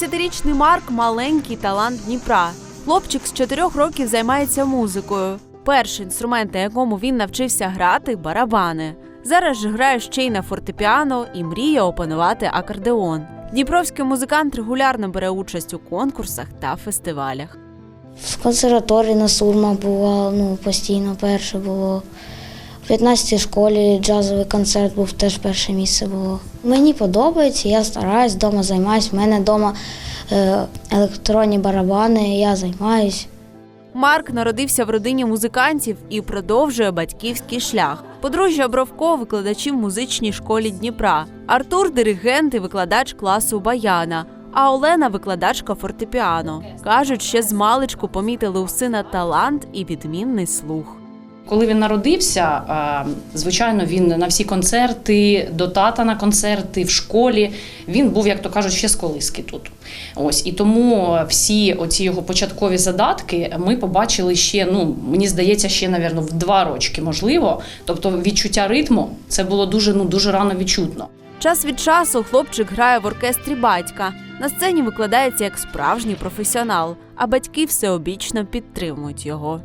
12-річний Марк маленький талант Дніпра. Хлопчик з 4 років займається музикою. Перший інструмент, на якому він навчився грати барабани. Зараз же грає ще й на фортепіано і мріє опанувати акордеон. Дніпровський музикант регулярно бере участь у конкурсах та фестивалях. В консерваторії на сурмах бувало, ну, постійно перше було. В 15-й школі джазовий концерт був теж перше місце було. Мені подобається, я стараюсь, вдома займаюсь. У мене вдома е, електронні барабани, я займаюсь. Марк народився в родині музикантів і продовжує батьківський шлях. Подружжя Бровко викладачі в музичній школі Дніпра. Артур диригент і викладач класу Баяна. А Олена викладачка фортепіано. Кажуть, ще з маличку помітили у сина талант і відмінний слух. Коли він народився, звичайно, він на всі концерти, до тата на концерти в школі. Він був, як то кажуть, ще з колиски тут. Ось і тому всі оці його початкові задатки ми побачили ще. Ну мені здається, ще навірно, в два рочки, можливо. Тобто, відчуття ритму це було дуже ну дуже рано відчутно. Час від часу хлопчик грає в оркестрі батька. На сцені викладається як справжній професіонал, а батьки всеобічно підтримують його.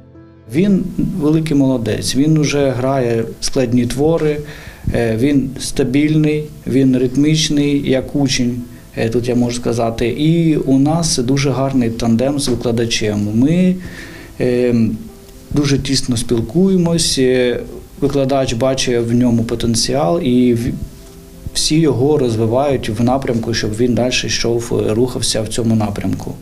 Він великий молодець. Він вже грає складні твори, е, він стабільний, він ритмічний, як учень. е, Тут я можу сказати, і у нас дуже гарний тандем з викладачем. Ми е, дуже тісно спілкуємось. Викладач бачить в ньому потенціал, і всі його розвивають в напрямку, щоб він далі йшов, рухався в цьому напрямку.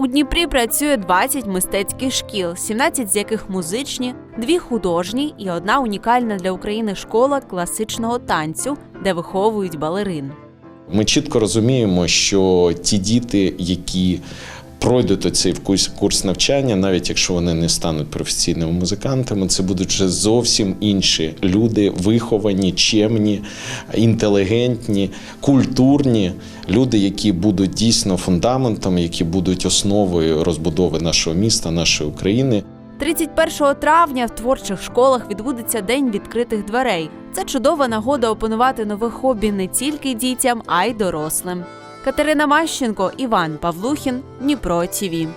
У Дніпрі працює 20 мистецьких шкіл, 17 з яких музичні, дві художні і одна унікальна для України школа класичного танцю, де виховують балерин. Ми чітко розуміємо, що ті діти, які пройдуть оцей курс, курс навчання, навіть якщо вони не стануть професійними музикантами, це будуть вже зовсім інші люди, виховані, чемні, інтелігентні, культурні люди, які будуть дійсно фундаментом, які будуть основою розбудови нашого міста, нашої України. 31 травня в творчих школах відбудеться день відкритих дверей. Це чудова нагода опанувати нове хобі не тільки дітям, а й дорослим. Катерина Мащенко, Іван Павлухін, Дніпро ТІВІ.